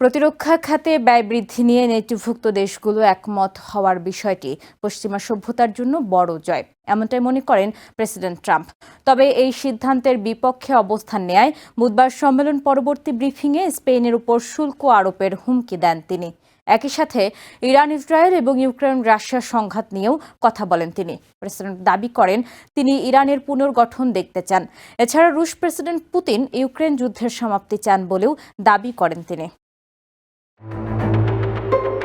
প্রতিরক্ষা খাতে ব্যয় বৃদ্ধি নিয়ে নেতৃভুক্ত দেশগুলো একমত হওয়ার বিষয়টি পশ্চিমা সভ্যতার জন্য বড় জয়। এমনটাই মনে করেন প্রেসিডেন্ট ট্রাম্প। তবে এই সিদ্ধান্তের বিপক্ষে অবস্থান নেয় বুধবার সম্মেলন পরবর্তী ব্রিফিংয়ে স্পেনের উপর শুল্ক আরোপের হুমকি দেন তিনি। একই সাথে ইরান, ইসরায়েল এবং ইউক্রেন রাশিয়া সংঘাত নিয়েও কথা বলেন তিনি। প্রেসিডেন্ট দাবি করেন, তিনি ইরানের পুনর্গঠন দেখতে চান। এছাড়া রুশ প্রেসিডেন্ট পুতিন ইউক্রেন যুদ্ধের সমাপ্তি চান বলেও দাবি করেন তিনি। Thank you.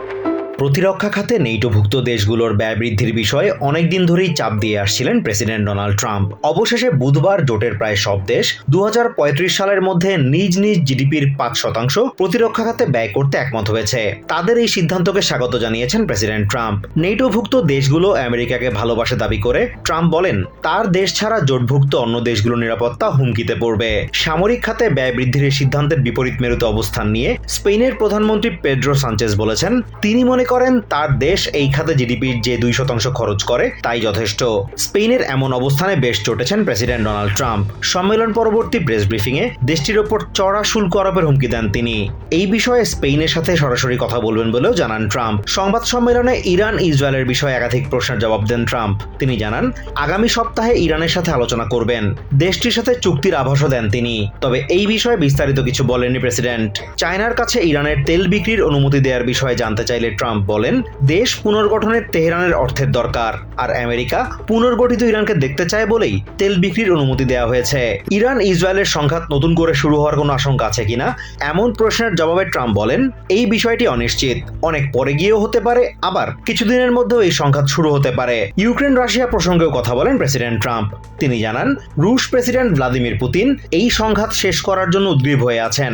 প্রতিরক্ষা খাতে নেইটোভুক্ত দেশগুলোর ব্যয় বৃদ্ধির বিষয়ে অনেকদিন ধরেই চাপ দিয়ে আসছিলেন প্রেসিডেন্ট ডোনাল্ড ট্রাম্প। অবশেষে বুধবার জোটের প্রায় সব দেশ দু হাজার পঁয়ত্রিশ সালের মধ্যে নিজ নিজ জিডিপির পাঁচ শতাংশ প্রতিরক্ষা খাতে ব্যয় করতে একমত হয়েছে। তাদের এই সিদ্ধান্তকে স্বাগত জানিয়েছেন প্রেসিডেন্ট ট্রাম্প। নেইটোভুক্ত দেশগুলো আমেরিকাকে ভালোবাসে দাবি করে ট্রাম্প বলেন, তার দেশ ছাড়া জোটভুক্ত অন্য দেশগুলোর নিরাপত্তা হুমকিতে পড়বে। সামরিক খাতে ব্যয় বৃদ্ধির এই সিদ্ধান্তের বিপরীত মেরুতে অবস্থান নিয়ে স্পেনের প্রধানমন্ত্রী পেড্রো সাঞ্চেজ বলেছেন, তিনি মনে করেন, তার দেশ এই খাতে জিডিপির যে দুই শতাংশ খরচ করে, তাই যথেষ্ট। স্পেনের এমন অবস্থানে বেশ চটেছেন প্রেসিডেন্ট ডোনাল্ড ট্রাম্প। সম্মেলন পরবর্তী প্রেস ব্রিফিংয়ে দেশটির ওপর চড়া শুল্ক আরোপের হুমকি দেন তিনি। এই বিষয়ে স্পেনের সাথে সরাসরি কথা বলবেন বলেও জানান ট্রাম্প। সংবাদ সম্মেলনে ইরান, ইসরায়েলের বিষয়ে একাধিক প্রশ্নের জবাব দেন ট্রাম্প। তিনি জানান, আগামী সপ্তাহে ইরানের সাথে আলোচনা করবেন। দেশটির সাথে চুক্তির আভাসও দেন তিনি। তবে এই বিষয়ে বিস্তারিত কিছু বলেননি প্রেসিডেন্ট। চায়নার কাছে ইরানের তেল বিক্রির অনুমতি দেওয়ার বিষয়ে জানতে চাইলে ট্রাম্প বলেন, দেশ পুনর্গঠনের তেহরানের অর্থের দরকার, আর আমেরিকা পুনর্গঠিত ইরানকে দেখতে চায় বলেই তেল বিক্রির অনুমতি দেওয়া হয়েছে। ইরান, ইসরায়েলের সংঘাত নতুন করে শুরু হওয়ার কোনো আশঙ্কা আছে কিনা? এমন প্রশ্নের জবাবে ট্রাম্প বলেন, এই বিষয়টি অনিশ্চিত। অনেক পরে গিয়েও হতে পারে, আবার কিছুদিনের মধ্যেও এই সংঘাত শুরু হতে পারে। ইউক্রেন, রাশিয়া প্রসঙ্গেও কথা বলেন প্রেসিডেন্ট ট্রাম্প। তিনি জানান, রুশ প্রেসিডেন্ট ভ্লাদিমির পুতিন এই সংঘাত শেষ করার জন্য উদ্গ্রীব হয়ে আছেন।